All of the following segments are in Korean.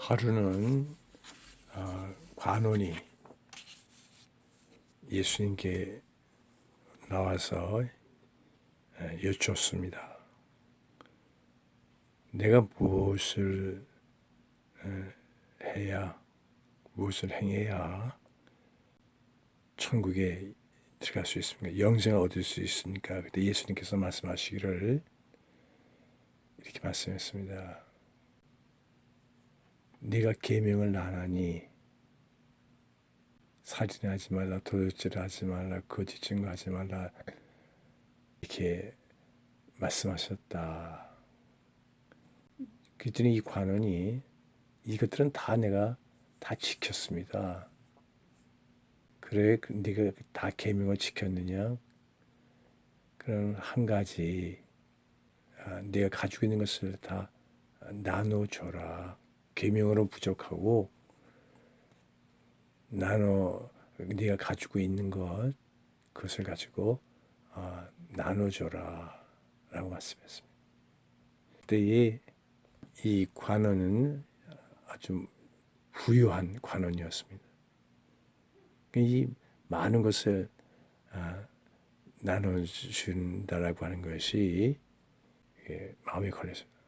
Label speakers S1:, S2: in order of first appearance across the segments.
S1: 하루는 어, 관원이 예수님께 나와서 에, 여쭙습니다. 내가 무엇을 에, 해야 무엇을 행해야 천국에 들어갈 수 있습니까? 영생을 얻을 수 있습니까? 그때 예수님께서 말씀하시기를 이렇게 말씀했습니다. 네가 계명을 안 하니 살인하지 말라, 도둑질하지 말라, 거짓 증거하지 말라 이렇게 말씀하셨다. 그랬더니 이 관원이 이것들은 다 내가 다 지켰습니다. 그래, 그 네가 다 계명을 지켰느냐? 그럼 한 가지 아, 내가 가지고 있는 것을 다 나눠줘라. 계명으로 부족하고 나눠 네가 가지고 있는 것 그것을 가지고 아, 나눠줘라라고 말씀했습니다. 그때의 이 관원은 아주 부유한 관원이었습니다. 이 많은 것을 아, 나눠준다라고 하는 것이 예, 마음에 걸렸습니다.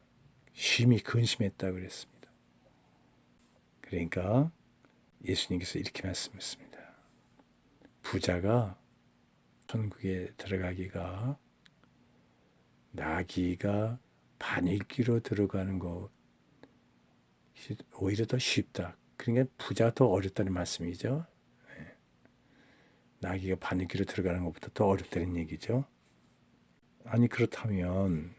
S1: 심히 근심했다 그랬습니다. 그러니까 예수님께서 이렇게 말씀했습니다. 부자가 천국에 들어가기가 나귀가 반일기로 들어가는 것 오히려 더 쉽다. 그러니까 부자가 더 어렵다는 말씀이죠. 네. 나귀가 바늘길로 들어가는 것보다 더 어렵다는 얘기죠. 아니 그렇다면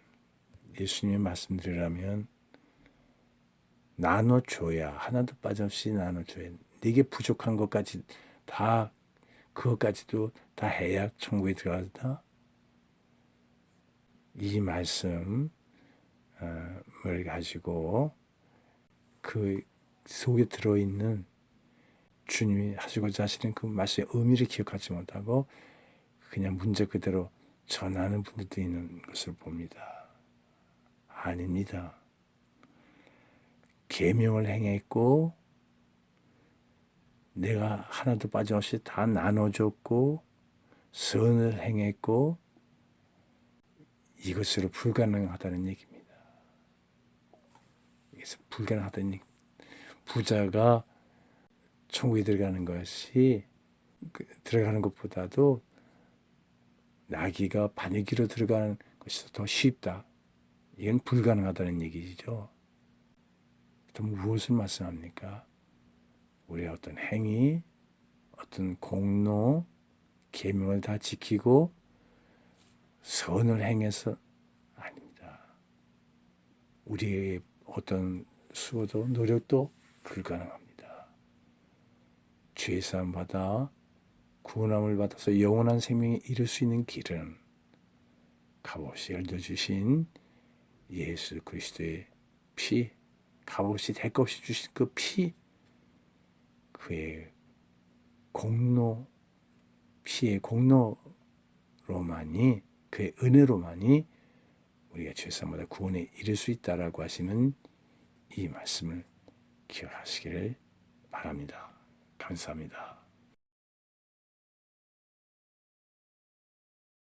S1: 예수님의 말씀드리라면 나눠줘야 하나도 빠짐없이 나눠줘야 네게 부족한 것까지 다 그것까지도 다 해야 천국에 들어가다 이 말씀을 가지고 그 속에 들어있는 주님이 하시고자 하시는 그 말씀의 의미를 기억하지 못하고 그냥 문제 그대로 전하는 분들도 있는 것을 봅니다. 아닙니다. 계명을 행했고 내가 하나도 빠짐없이 다 나눠줬고 선을 행했고 이것으로 불가능하다는 얘기입니다. 이것은 불가능하다는 얘기. 부자가 천국에 들어가는 것이 그 들어가는 것보다도 나귀가 바늘기로 들어가는 것이 더 쉽다. 이건 불가능하다는 얘기죠. 그럼 무엇을 말씀합니까? 우리의 어떤 행위, 어떤 공로, 계명을 다 지키고 선을 행해서 아닙니다. 우리의 어떤 수고도 노력도 불가능합니다. 죄 사함 받아 구원함을 받아서 영원한 생명에 이를 수 있는 길은 값없이 열려주신 예수 그리스도의 피, 값없이 대가 없이 주신 그 피, 그의 공로, 피의 공로로만이 그의 은혜로만이 우리가 죄사마다 구원에 이를 수 있다라고 하시는 이 말씀을 기억하시기를 바랍니다. 감사합니다.